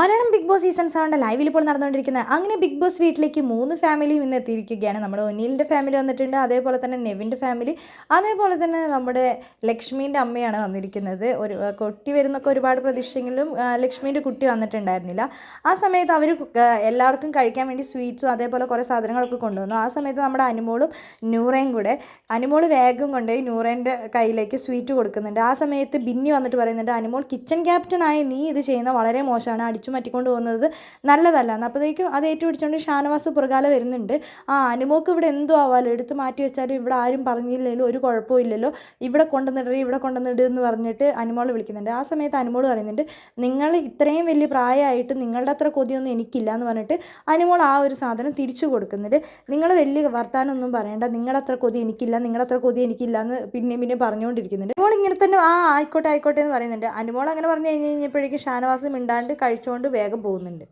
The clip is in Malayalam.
മലയാളം ബിഗ് ബോസ് സീസൺ സെവന്റെ ലൈവിൽ ഇപ്പോൾ നടന്നുകൊണ്ടിരിക്കുന്നത്. അങ്ങനെ ബിഗ് ബോസ് വീട്ടിലേക്ക് മൂന്ന് ഫാമിലിയും ഇന്ന് എത്തിയിരിക്കുകയാണ്. നമ്മുടെ ഒനിലിന്റെ ഫാമിലി വന്നിട്ടുണ്ട് അതേപോലെ തന്നെ നെവിന്റെ ഫാമിലി അതേപോലെ തന്നെ നമ്മുടെ ലക്ഷ്മീന്റെ അമ്മയാണ് വന്നിരിക്കുന്നത്. ഒരു കൊട്ടി വരുന്നൊക്കെ ഒരുപാട് പ്രതീക്ഷയെങ്കിലും ലക്ഷ്മീന്റെ കുട്ടി വന്നിട്ടുണ്ടായിരുന്നില്ല. ആ സമയത്ത് അവർ എല്ലാവർക്കും കഴിക്കാൻ വേണ്ടി സ്വീറ്റ്സും അതേപോലെ കുറേ സാധനങ്ങളൊക്കെ കൊണ്ടുവന്നു. ആ സമയത്ത് നമ്മുടെ അനുമോളും നൂറയും കൂടെ അനുമോൾ വേഗം കൊണ്ടുപോയി നൂറേന്റെ കയ്യിലേക്ക് സ്വീറ്റ് കൊടുക്കുന്നുണ്ട്. ആ സമയത്ത് ബിന്നി വന്നിട്ട് പറയുന്നുണ്ട് അനുമോൾ കിച്ചൺ ക്യാപ്റ്റനായി നീ ഇത് ചെയ്യുന്ന വളരെ മോശമാണ്. അടിച്ചു മാറ്റിക്കൊണ്ട് പോകുന്നത് നല്ലതല്ല. എന്ന് അത് ഏറ്റുപിടിച്ചുകൊണ്ട് ഷാനവാസ് പുറകാല വരുന്നുണ്ട്. ആ അനുമോക്ക് ഇവിടെ എന്തോ ആവാലോ? എടുത്ത് മാറ്റി വെച്ചാലും ഇവിടെ ആരും പറഞ്ഞില്ലല്ലോ ഒരു കുഴപ്പവും ഇല്ലല്ലോ. ഇവിടെ കൊണ്ടുവന്നിടറി ഇവിടെ കൊണ്ടുവന്നിട് എന്ന് പറഞ്ഞിട്ട് അനുമോൾ വിളിക്കുന്നുണ്ട്. ആ സമയത്ത് അനുമോൾ പറയുന്നുണ്ട് നിങ്ങൾ ഇത്രയും വലിയ പ്രായമായിട്ട് നിങ്ങളുടെ അത്ര കൊതിയൊന്നും എനിക്കില്ല എന്ന് പറഞ്ഞിട്ട് അനുമോൾ ആ ഒരു സാധനം തിരിച്ചു കൊടുക്കുന്നുണ്ട്. നിങ്ങൾ വലിയ വർത്താനമൊന്നും പറയണ്ട. നിങ്ങളുടെ അത്ര കൊതി എനിക്കില്ല. നിങ്ങളുടെ അത്ര കൊതി എനിക്കില്ല എന്ന് പിന്നെ പിന്നെ പറഞ്ഞുകൊണ്ടിരിക്കുന്നുണ്ട്. അനുമോൾ ഇങ്ങനെ തന്നെ ആ ആയിക്കോട്ടെ ആയിക്കോട്ടെ എന്ന് പറയുന്നുണ്ട്. അനുമോൾ അങ്ങനെ പറഞ്ഞു കഴിഞ്ഞ് കഴിഞ്ഞപ്പോഴേക്കും ഷാനവാസ് മിണ്ടാണ്ട് കഴിച്ചുകൊണ്ട് വേഗം പോകുന്നുണ്ട്.